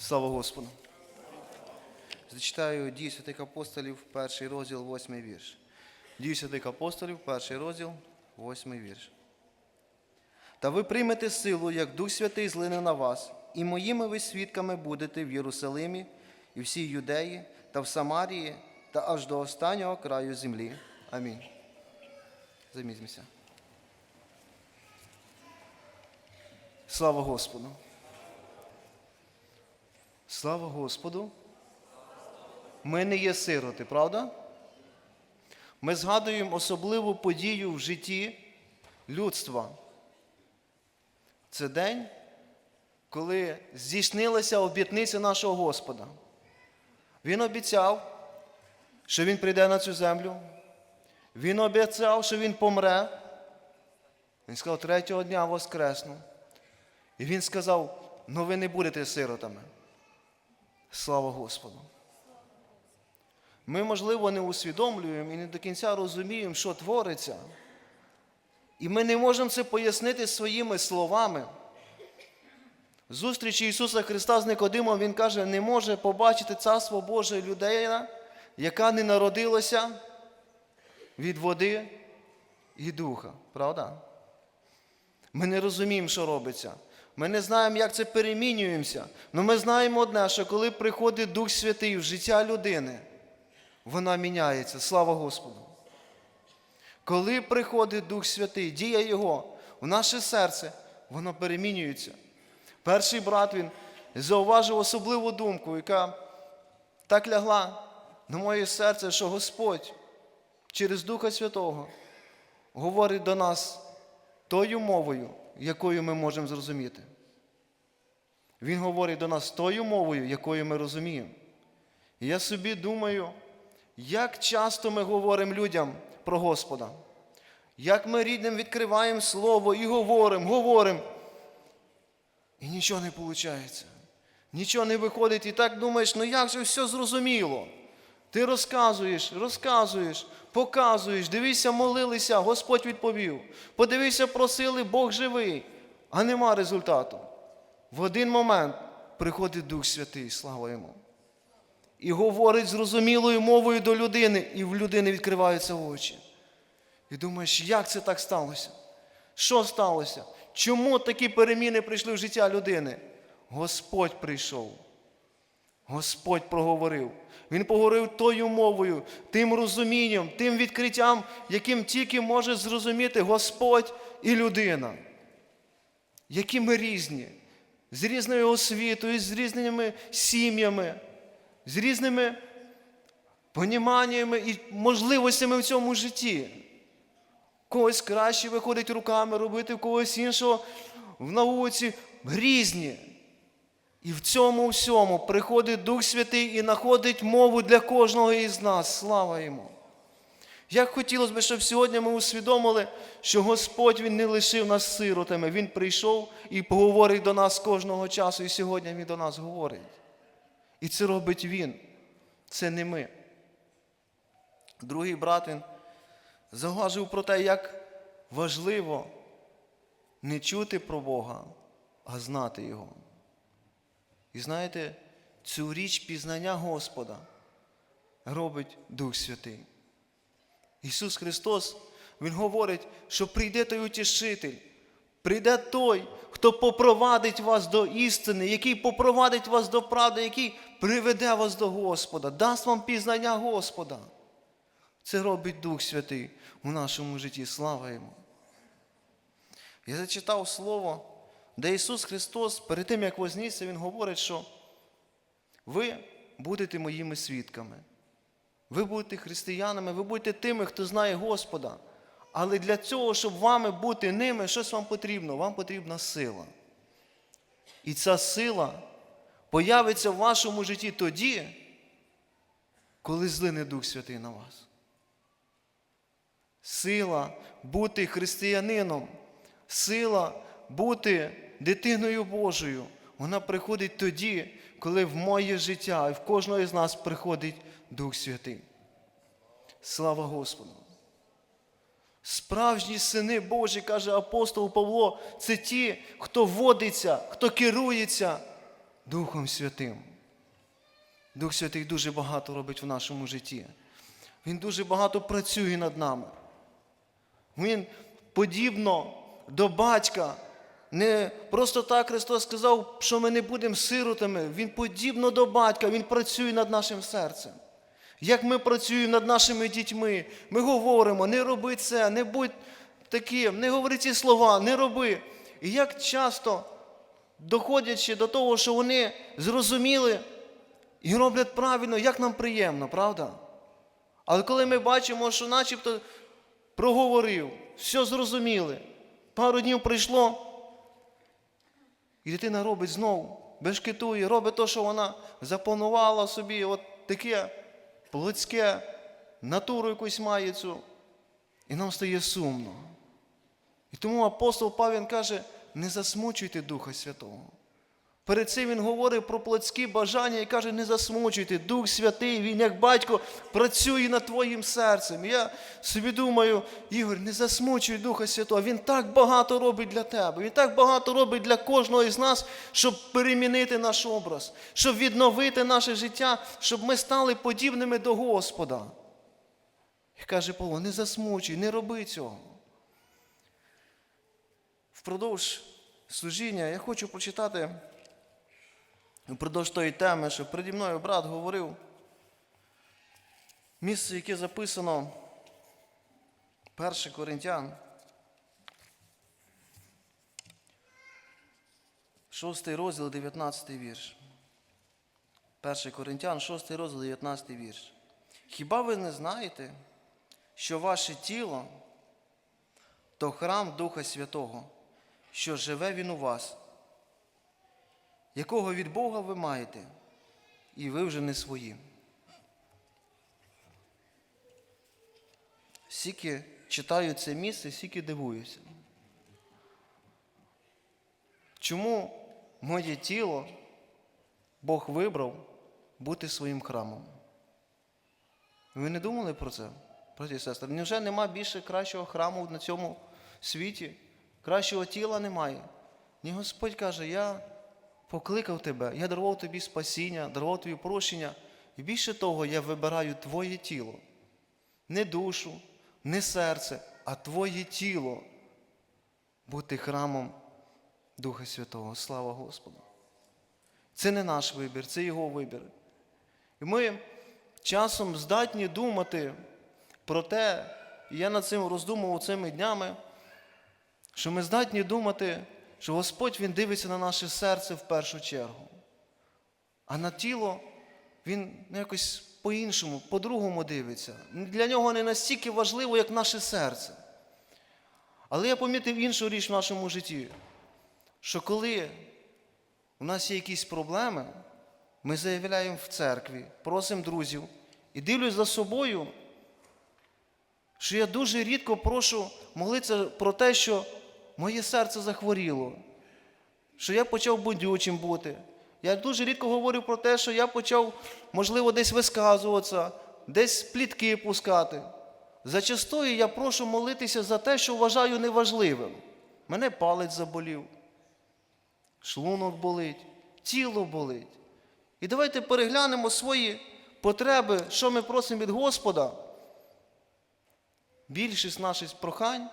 Слава Господу. Зачитаю дії святих апостолів, перший розділ, восьмий вірш. Дії святих апостолів, перший розділ, восьмий вірш. Та ви приймете силу, як Дух Святий злине на вас, і моїми ви свідками будете в Єрусалимі, і всій Юдеї, та в Самарії, та аж до останнього краю землі. Амінь. Замізьмося. Слава Господу. Слава Господу. Ми не є сироти, правда? Ми згадуємо особливу подію в житті людства. Це день, коли здійснилася обітниця нашого Господа. Він обіцяв, що Він прийде на цю землю. Він обіцяв, що Він помре. Він сказав, третього дня воскресну. І він сказав: ну ви не будете сиротами. Слава Господу. Ми, можливо, не усвідомлюємо і не до кінця розуміємо, що твориться. І ми не можемо це пояснити своїми словами. В Зустрічі Ісуса Христа з Никодимом Він каже, не може побачити Царство Боже людина, яка не народилася від води і духа. Правда? Ми не розуміємо, що робиться. Ми не знаємо, як це перемінюємося. Але ми знаємо одне, що коли приходить Дух Святий в життя людини, вона міняється. Слава Господу. Коли приходить Дух Святий, дія Його в наше серце, воно перемінюється. Перший брат він зауважив особливу думку, яка так лягла на моє серце, що Господь через Духа Святого говорить до нас тою мовою, якою ми можемо зрозуміти. Він говорить до нас тою мовою, якою ми розуміємо. І я собі думаю, як часто ми говоримо людям про Господа, як ми рідним відкриваємо Слово і говоримо, говоримо, і нічого не виходить. Нічого не виходить, і так думаєш, ну як же все зрозуміло? Ти розказуєш, розказуєш, показуєш, дивися, молилися, Господь відповів. Подивися, просили, Бог живий, а нема результату. В один момент приходить Дух Святий, слава йому. І говорить зрозумілою мовою до людини, і в людини відкриваються очі. І думаєш, як це так сталося? Що сталося? Чому такі переміни прийшли в життя людини? Господь прийшов. Господь проговорив. Він поговорив тою мовою, тим розумінням, тим відкриттям, яким тільки може зрозуміти Господь і людина. Які ми різні, з різною освітою, з різними сім'ями, з різними поніманнями і можливостями в цьому житті. Когось краще виходить руками робити, когось іншого в науці різні. І в цьому всьому приходить Дух Святий і знаходить мову для кожного із нас. Слава йому! Як хотілося б, щоб сьогодні ми усвідомили, що Господь Він не лишив нас сиротами. Він прийшов і поговорить до нас кожного часу, і сьогодні Він до нас говорить. І це робить Він. Це не ми. Другий брат він зауважив про те, як важливо не чути про Бога, а знати Його. І знаєте, цю річ пізнання Господа робить Дух Святий. Ісус Христос, Він говорить, що прийде той утішитель, прийде той, хто попровадить вас до істини, який попровадить вас до правди, який приведе вас до Господа, дасть вам пізнання Господа. Це робить Дух Святий у нашому житті. Слава Йому. Я зачитав слово, де Ісус Христос, перед тим, як вознісся, Він говорить, що ви будете моїми свідками. Ви будете християнами, ви будете тими, хто знає Господа. Але для цього, щоб вами бути ними, щось вам потрібно? Вам потрібна сила. І ця сила появиться в вашому житті тоді, коли злине Дух Святий на вас. Сила бути християнином, сила бути дитиною Божою, вона приходить тоді, коли в моє життя і в кожного з нас приходить Дух Святий. Слава Господу! Справжні сини Божі, каже апостол Павло, це ті, хто водиться, хто керується Духом Святим. Дух Святий дуже багато робить в нашому житті. Він дуже багато працює над нами. Він подібно до батька. Не просто так Христос сказав, що ми не будемо сиротами. Він подібно до батька, Він працює над нашим серцем. Як ми працюємо над нашими дітьми, ми говоримо, не роби це, не будь таким, не говори ці слова, не роби. І як часто, доходячи до того, що вони зрозуміли і роблять правильно, як нам приємно, правда? Але коли ми бачимо, що начебто проговорив, все зрозуміли, пару днів пройшло, і дитина робить знову, бешкетує, робить те, що вона запланувала собі, от таке плотське, натуру якусь має цю. І нам стає сумно. І тому апостол Павін каже, не засмучуйте Духа Святого. Перед цим він говорить про плотські бажання і каже, не засмучуйте. Дух Святий, Він, як батько, працює над твоїм серцем. Я собі думаю, Ігор, не засмучуй Духа Святого. Він так багато робить для тебе. Він так багато робить для кожного із нас, щоб перемінити наш образ, щоб відновити наше життя, щоб ми стали подібними до Господа. І каже Павло, не засмучуй, не роби цього. Впродовж служіння я хочу прочитати впродовж тої теми, що переді мною брат говорив. Місце, яке записано 1 Коринтян, 6 розділ, 19 вірш. 1 Коринтян, 6 розділ, 19 вірш. Хіба ви не знаєте, що ваше тіло то храм Духа Святого, що живе він у вас, якого від Бога ви маєте, і ви вже не свої. Сіки читаю це місце, сіки дивуюся. Чому моє тіло Бог вибрав бути своїм храмом? Ви не думали про це, браті і сестри? Невже нема більше кращого храму на цьому світі? Кращого тіла немає. Ні, Господь каже, я покликав тебе, я дарував тобі спасіння, дарував тобі прощення. І більше того, я вибираю твоє тіло. Не душу, не серце, а твоє тіло бути храмом Духа Святого. Слава Господу. Це не наш вибір, це Його вибір. І ми часом здатні думати про те, і я над цим роздумував цими днями, що ми здатні думати, що Господь Він дивиться на наше серце в першу чергу. А на тіло Він ну, якось по-іншому, по-другому дивиться. Для нього не настільки важливо, як наше серце. Але я помітив іншу річ в нашому житті, що коли у нас є якісь проблеми, ми заявляємо в церкві, просимо друзів і дивлюсь за собою, що я дуже рідко прошу молитися про те, що моє серце захворіло, що я почав будючим бути. Я дуже рідко говорю про те, що я почав, можливо, десь висказуватися, десь плітки пускати. Зачастую я прошу молитися за те, що вважаю неважливим. Мене палець заболів, шлунок болить, тіло болить. І давайте переглянемо свої потреби, що ми просимо від Господа. Більшість наших прохань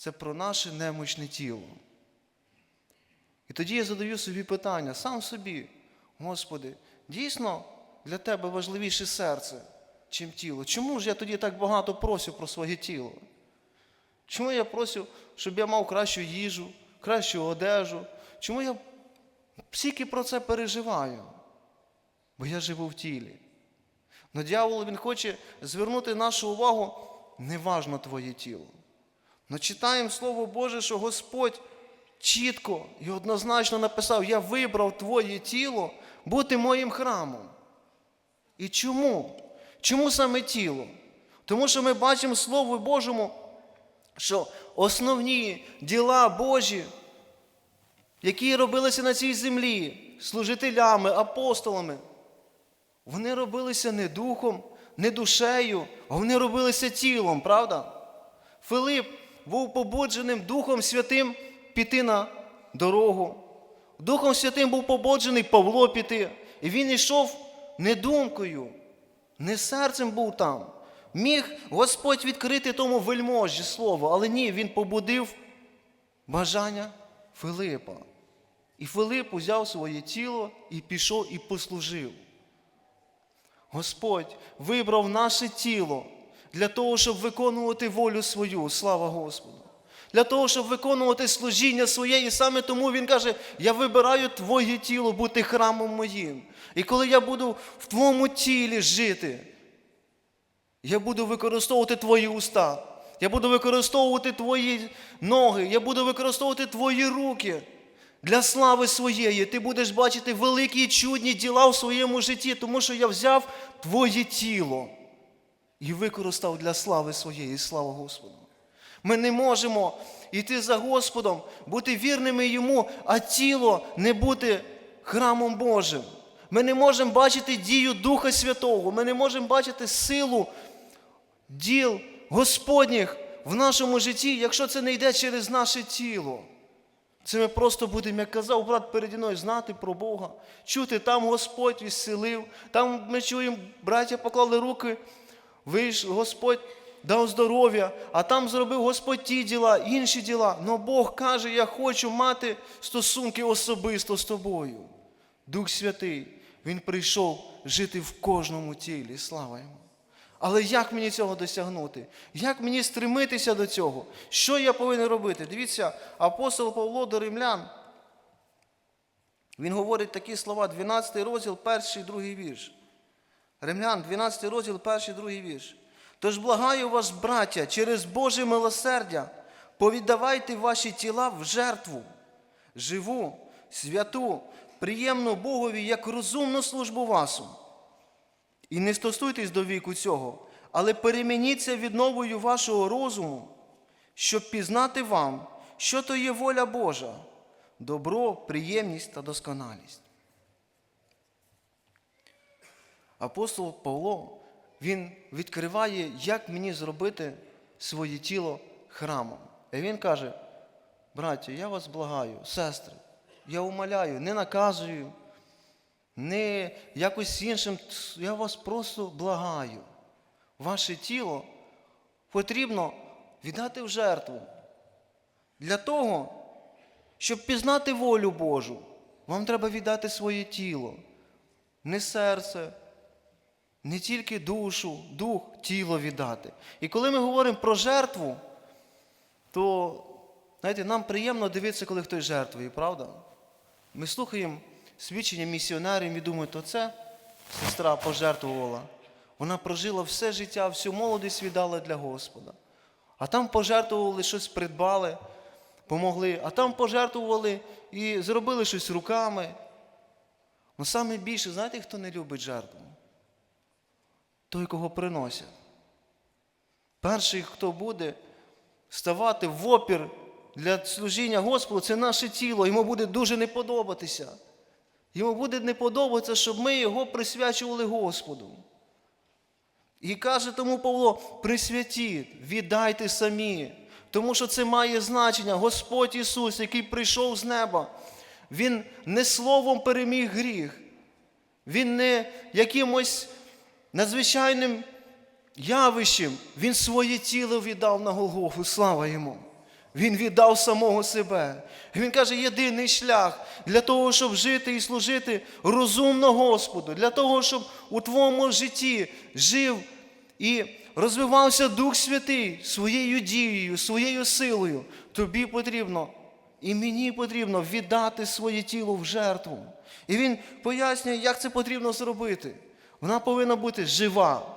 це про наше немощне тіло. І тоді я задаю собі питання, сам собі, Господи, дійсно для Тебе важливіше серце, чим тіло. Чому ж я тоді так багато просю про своє тіло? Чому я просю, щоб я мав кращу їжу, кращу одежу? Чому я стільки про це переживаю? Бо я живу в тілі. Но дьявол він хоче звернути нашу увагу, неважно твоє тіло. Но читаємо Слово Боже, що Господь чітко і однозначно написав: Я вибрав твоє тіло бути моїм храмом. І чому? Чому саме тіло? Тому що ми бачимо в Слові Божому, що основні діла Божі, які робилися на цій землі, служителями, апостолами, вони робилися не духом, не душею, а вони робилися тілом, правда? Филип був побудженим Духом Святим піти на дорогу. Духом Святим був пободжений Павло піти. І він йшов не думкою, не серцем був там. Міг Господь відкрити тому вельможі слово, але ні, він побудив бажання Филипа. І Филип узяв своє тіло і пішов і послужив. Господь вибрав наше тіло для того, щоб виконувати волю свою, слава Господу. Для того, щоб виконувати служіння своє, і саме тому Він каже: Я вибираю твоє тіло бути храмом моїм. І коли я буду в твоєму тілі жити, я буду використовувати твої уста, я буду використовувати твої ноги, я буду використовувати твої руки для слави своєї. Ти будеш бачити великі і чудні діла в своєму житті, тому що я взяв твоє тіло і використав для слави своєї, слава Господу. Ми не можемо йти за Господом, бути вірними Йому, а тіло не бути храмом Божим. Ми не можемо бачити дію Духа Святого, ми не можемо бачити силу діл Господніх в нашому житті, якщо це не йде через наше тіло. Це ми просто будемо, як казав брат переді мною, знати про Бога, чути, там Господь відселив, там ми чуємо, браття поклали руки, вийш, Господь дав здоров'я, а там зробив Господь ті діла, інші діла. Но Бог каже, я хочу мати стосунки особисто з тобою. Дух Святий, Він прийшов жити в кожному тілі. Слава йому. Але як мені цього досягнути? Як мені стремитися до цього? Що я повинен робити? Дивіться, апостол Павло до римлян. Він говорить такі слова, 12 розділ, перший, другий вірш. Римлян, 12 розділ, перший, другий вірш. Тож благаю вас, браття, через Боже милосердя, повіддавайте ваші тіла в жертву, живу, святу, приємну Богові, як розумну службу вашу. І не стосуйтесь до віку цього, але перемініться відновою вашого розуму, щоб пізнати вам, що то є воля Божа, добро, приємність та досконалість. Апостол Павло, він відкриває, як мені зробити своє тіло храмом. І він каже: браття, я вас благаю, сестри, я умоляю, не наказую, не якось іншим, я вас просто благаю. Ваше тіло потрібно віддати в жертву. Для того, щоб пізнати волю Божу, вам треба віддати своє тіло, не серце, не тільки душу, дух, тіло віддати. І коли ми говоримо про жертву, то знаєте, нам приємно дивитися, коли хтось жертвує, правда? Ми слухаємо свідчення місіонерів і думаємо, то це сестра пожертвувала. Вона прожила все життя, всю молодість віддала для Господа. А там пожертвували, щось придбали, помогли, а там пожертвували і зробили щось руками. Ну саме більше, знаєте, хто не любить жертву? Той, кого приносять. Перший, хто буде ставати в опір для служіння Господу, це наше тіло. Йому буде дуже не подобатися. Йому буде не подобатися, щоб ми його присвячували Господу. І каже тому Павло: присвятіть, віддайте самі, тому що це має значення. Господь Ісус, який прийшов з неба, Він не словом переміг гріх, Він не якимось надзвичайним явищем, Він своє тіло віддав на Голгофу. Слава йому! Він віддав самого себе. Він каже, єдиний шлях для того, щоб жити і служити розумно Господу, для того, щоб у твоєму житті жив і розвивався Дух Святий своєю дією, своєю силою. Тобі потрібно і мені потрібно віддати своє тіло в жертву. І він пояснює, як це потрібно зробити. Вона повинна бути жива.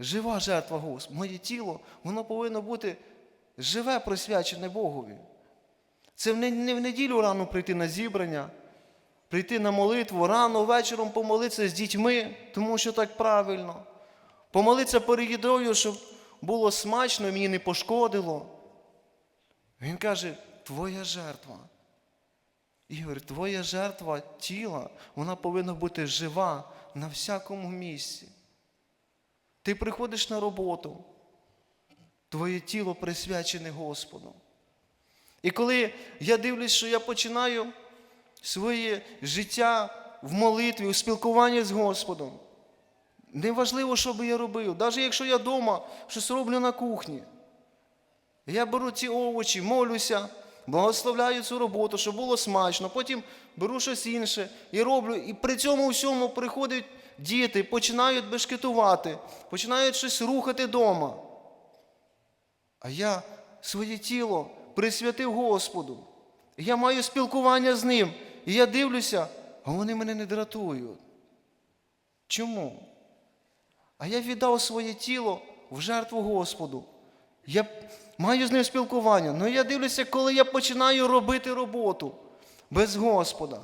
Жива жертва Господа. Моє тіло, воно повинно бути живе присвячене Богові. Це не в неділю рано прийти на зібрання, прийти на молитву, рано вечором помолитися з дітьми, тому що так правильно. Помолитися перед їдою, щоб було смачно і мені не пошкодило. Він каже, твоя жертва. Ігор, твоя жертва тіла, вона повинна бути жива на всякому місці. Ти приходиш на роботу, твоє тіло присвячене Господу. І коли я дивлюсь, що я починаю своє життя в молитві, у спілкуванні з Господом. Неважливо, що би я робив, навіть якщо я вдома щось роблю на кухні. Я беру ці овочі, молюся, благословляю цю роботу, щоб було смачно. Потім беру щось інше і роблю. І при цьому всьому приходять діти, починають бешкетувати, починають щось рухати вдома. А я своє тіло присвятив Господу. Я маю спілкування з ним. І я дивлюся, а вони мене не дратують. Чому? А я віддав своє тіло в жертву Господу. Я маю з ним спілкування. але я дивлюся, коли я починаю робити роботу без Господа.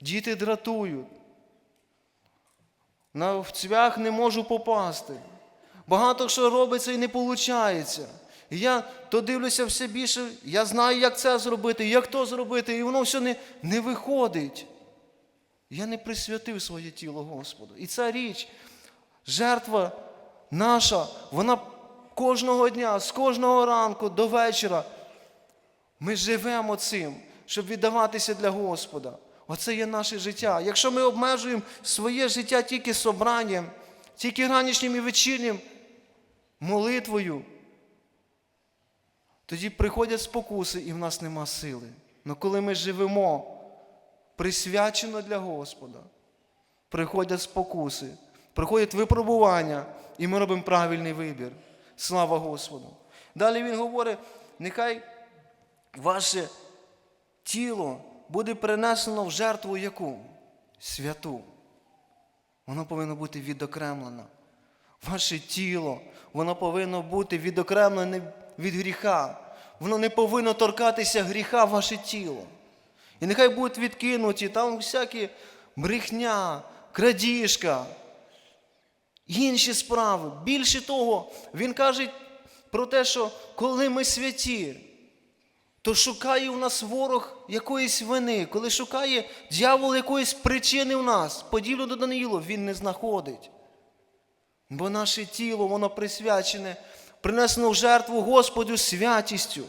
Діти дратують. На в цвях не можу попасти. Багато що робиться і не виходить. І я то дивлюся все більше, я знаю, як це зробити, як то зробити, і воно все не, не виходить. Я не присвятив своє тіло Господу. І ця річ, жертва наша, вона кожного дня, з кожного ранку до вечора. Ми живемо цим, щоб віддаватися для Господа. Оце є наше життя. Якщо ми обмежуємо своє життя тільки собранням, тільки ранішнім і вечірнім молитвою, тоді приходять спокуси і в нас нема сили. Але коли ми живемо присвячено для Господа, приходять спокуси, приходять випробування, і ми робимо правильний вибір. Слава Господу. Далі він говорить, нехай ваше тіло буде принесено в жертву яку? Святу. Воно повинно бути відокремлено. Ваше тіло, воно повинно бути відокремлене від гріха. Воно не повинно торкатися гріха ваше тіло. І нехай будуть відкинуті там всякі брехня, крадіжка, інші справи. Більше того, він каже про те, що коли ми святі, то шукає у нас ворог якоїсь вини, коли шукає дьявол якоїсь причини в нас, подібно до Даниїлу, він не знаходить. Бо наше тіло, воно присвячене, принесено в жертву Господу святістю.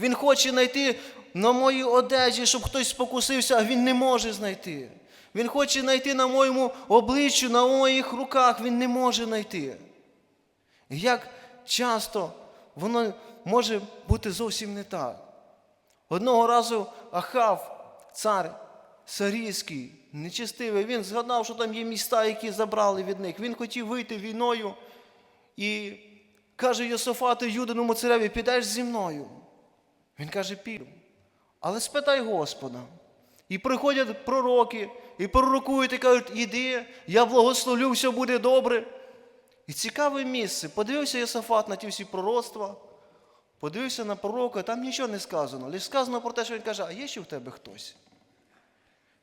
Він хоче знайти на моїй одежі, щоб хтось спокусився, а він не може знайти. Він хоче знайти на моєму обличчю, на моїх руках, він не може знайти. Як часто воно може бути зовсім не так. Одного разу Ахав, цар Сарійський, нечистивий, він згадав, що там є міста, які забрали від них. Він хотів вийти війною і каже Йосифату Юдиному цареві, підеш зі мною. Він каже, піду. Але спитай Господа. І приходять пророки, і пророкують, і кажуть, іди, я благословлю, все буде добре. І цікаве місце. Подивився Йосафат на ті всі пророцтва, подивився на пророка, там нічого не сказано. Лише сказано про те, що він каже, а є ще в тебе хтось?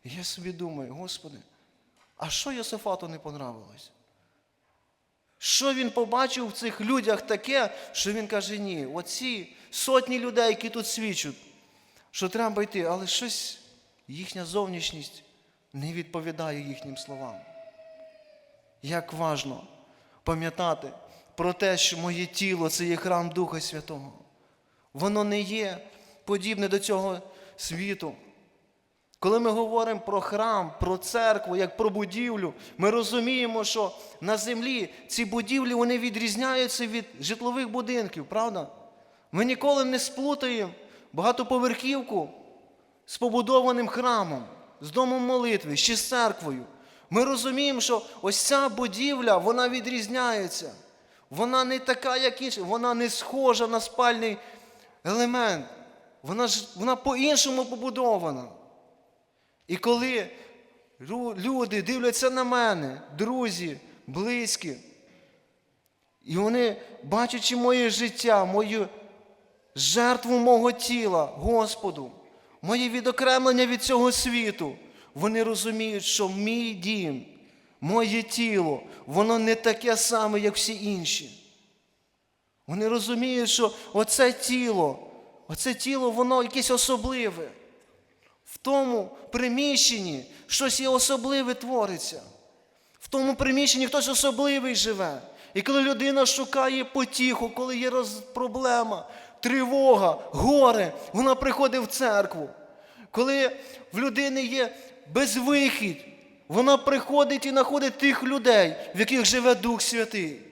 Я собі думаю, Господи, а що Йосафату не понравилось? Що він побачив в цих людях таке, що він каже, ні, оці сотні людей, які тут свідчать, що треба йти, але щось їхня зовнішність не відповідає їхнім словам. Як важно пам'ятати про те, що моє тіло це є храм Духа Святого. Воно не є подібне до цього світу. Коли ми говоримо про храм, про церкву, як про будівлю, ми розуміємо, що на землі ці будівлі вони відрізняються від житлових будинків, правда? Ми ніколи не сплутаємо багатоповерхівку з побудованим храмом, з домом молитви, ще з церквою. Ми розуміємо, що ось ця будівля, вона відрізняється. Вона не така, як інші, вона не схожа на спальний елемент. Вона, ж, вона по-іншому побудована. І коли люди дивляться на мене, друзі, близькі, і вони, бачачи моє життя, мою жертву мого тіла, Господу, моє відокремлення від цього світу, вони розуміють, що мій дім, моє тіло, воно не таке саме, як всі інші. Вони розуміють, що оце тіло, оце тіло, воно якесь особливе. В тому приміщенні щось є особливе твориться. В тому приміщенні хтось особливий живе. І коли людина шукає потіху, коли є роз... проблема, тривога, горе, вона приходить в церкву. Коли в людини є безвихідь, вона приходить і знаходить тих людей, в яких живе Дух Святий.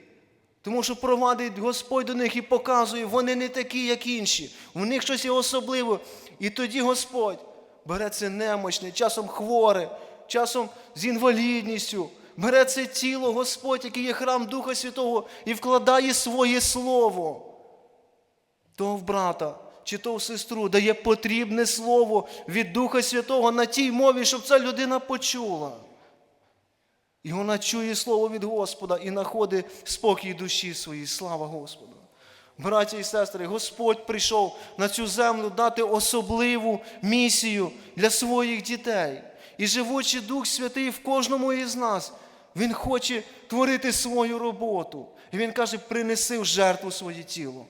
Тому що провадить Господь до них і показує, вони не такі, як інші. У них щось є особливе. І тоді Господь бере це немощне, часом хворе, часом з інвалідністю. Бере це тіло Господь, який є храм Духа Святого, і вкладає своє слово. То в брата чи то в сестру дає потрібне слово від Духа Святого на тій мові, щоб ця людина почула. І вона чує слово від Господа і знаходить спокій душі своїй. Слава Господу. Браті і сестри, Господь прийшов на цю землю дати особливу місію для своїх дітей. І живучи Дух Святий в кожному із нас, Він хоче творити свою роботу. І Він каже, принеси в жертву своє тіло.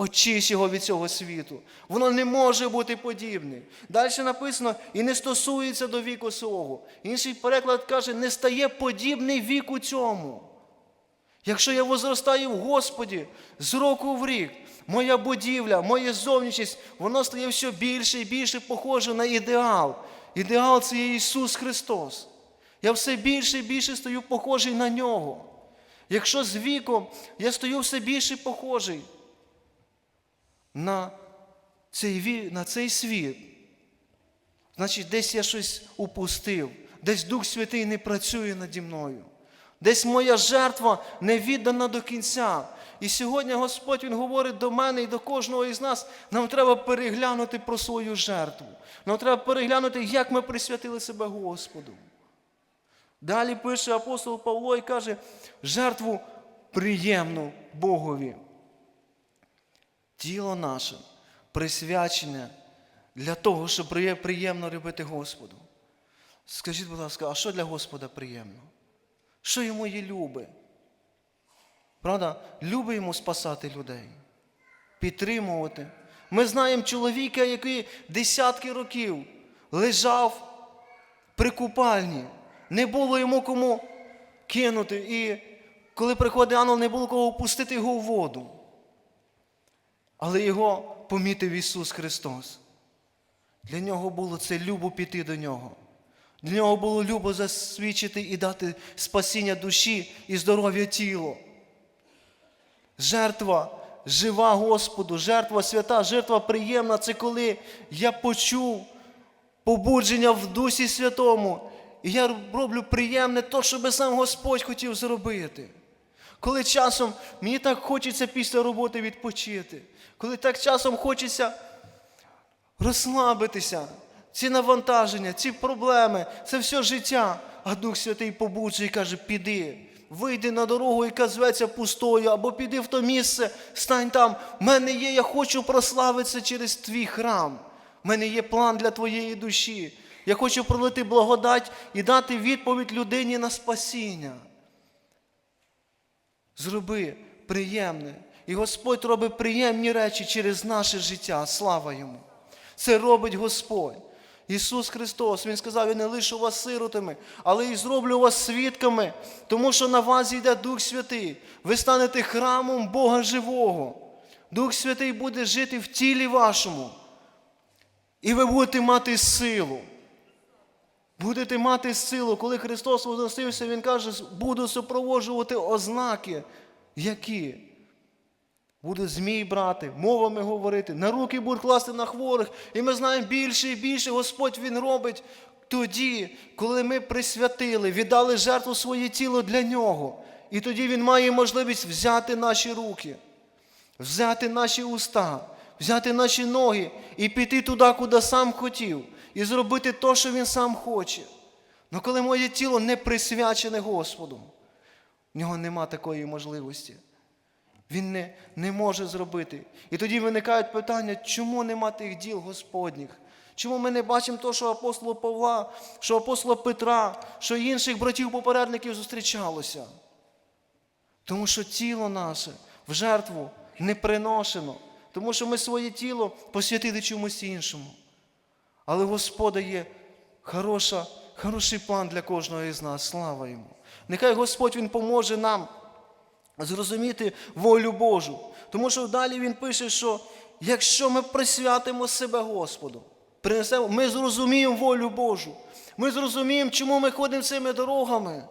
Очись його від цього світу. Воно не може бути подібне. Далі написано, і не стосується до віку свого. Інший переклад каже, не стає подібний віку цьому. Якщо я возростаю в Господі з року в рік, моя будівля, моя зовнішність, воно стає все більше і більше похоже на ідеал. Ідеал це є Ісус Христос. Я все більше і більше стаю похожий на нього. Якщо з віком я стаю все більше похожий на цей, на цей світ, значить, десь я щось упустив, десь Дух Святий не працює наді мною. Десь моя жертва не віддана до кінця. І сьогодні Господь Він говорить до мене і до кожного із нас, нам треба переглянути про свою жертву. Нам треба переглянути, як ми присвятили себе Господу. Далі пише апостол Павло і каже, жертву приємну Богові. Тіло наше присвячене для того, щоб приємно робити Господу. Скажіть, будь ласка, а що для Господа приємно? Що йому є любе? Правда, любить йому спасати людей, підтримувати. Ми знаємо чоловіка, який десятки років лежав при купальні, не було йому кому кинути. І коли приходить ангел, не було кого пустити його в воду. Але його помітив Ісус Христос. Для нього було це любо піти до нього. Для нього було любо засвідчити і дати спасіння душі і здоров'я тілу. Жертва жива Господу, жертва свята, жертва приємна це коли я почув побудження в Дусі Святому. І я роблю приємне то, що би сам Господь хотів зробити. Коли часом мені так хочеться після роботи відпочити, коли так часом хочеться розслабитися, ці навантаження, ці проблеми, це все життя. А Дух Святий побуджує і каже, піди, вийди на дорогу, яка зветься пустою, або піди в то місце, стань там. В мене є, я хочу прославитися через твій храм. У мене є план для твоєї душі. Я хочу пролити благодать і дати відповідь людині на спасіння. Зроби приємне. І Господь робить приємні речі через наше життя. Слава йому. Це робить Господь. Ісус Христос, Він сказав, я не лишу вас сиротами, але і зроблю вас свідками, тому що на вас йде Дух Святий. Ви станете храмом Бога живого. Дух Святий буде жити в тілі вашому. І ви будете мати силу. Будете мати силу, коли Христос возносився, Він каже, буду супроводжувати ознаки, які будуть змій брати, мовами говорити, на руки будуть класти на хворих. І ми знаємо більше і більше Господь Він робить тоді, коли ми присвятили, віддали жертву своє тіло для нього. І тоді Він має можливість взяти наші руки, взяти наші уста, взяти наші ноги і піти туди, куди сам хотів, і зробити те, що він сам хоче. Але коли моє тіло не присвячене Господу, в нього нема такої можливості. Він не, не може зробити. І тоді виникають питання, чому нема тих діл Господніх? Чому ми не бачимо того, що апостола Павла, що апостола Петра, що інших братів-попередників зустрічалося? Тому що тіло наше в жертву не приношено, тому що ми своє тіло посвятили чомусь іншому. Але Господа є хороша, хороший план для кожного із нас. Слава йому. Нехай Господь Він поможе нам зрозуміти волю Божу. Тому що далі Він пише, що якщо ми присвятимо себе Господу, принесемо, ми зрозуміємо волю Божу. Ми зрозуміємо, чому ми ходимо цими дорогами.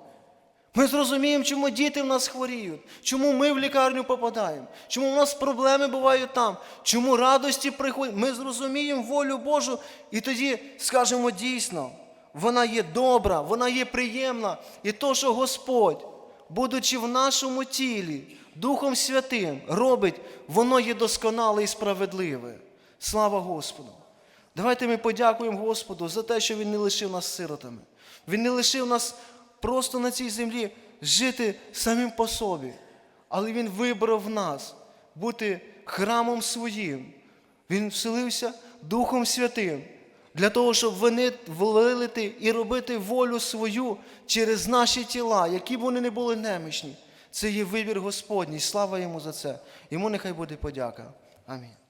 Ми зрозуміємо, чому діти в нас хворіють, чому ми в лікарню попадаємо, чому в нас проблеми бувають там, чому радості приходять. Ми зрозуміємо волю Божу і тоді скажемо дійсно, вона є добра, вона є приємна. І то, що Господь, будучи в нашому тілі, Духом Святим, робить, воно є досконале і справедливе. Слава Господу! Давайте ми подякуємо Господу за те, що Він не лишив нас сиротами. Він не лишив нас просто на цій землі жити самим по собі, але Він вибрав нас бути храмом своїм. Він вселився Духом Святим для того, щоб вони вилити і робити волю свою через наші тіла, які б вони не були немічні. Це є вибір Господній. Слава йому за це. Йому нехай буде подяка. Амінь.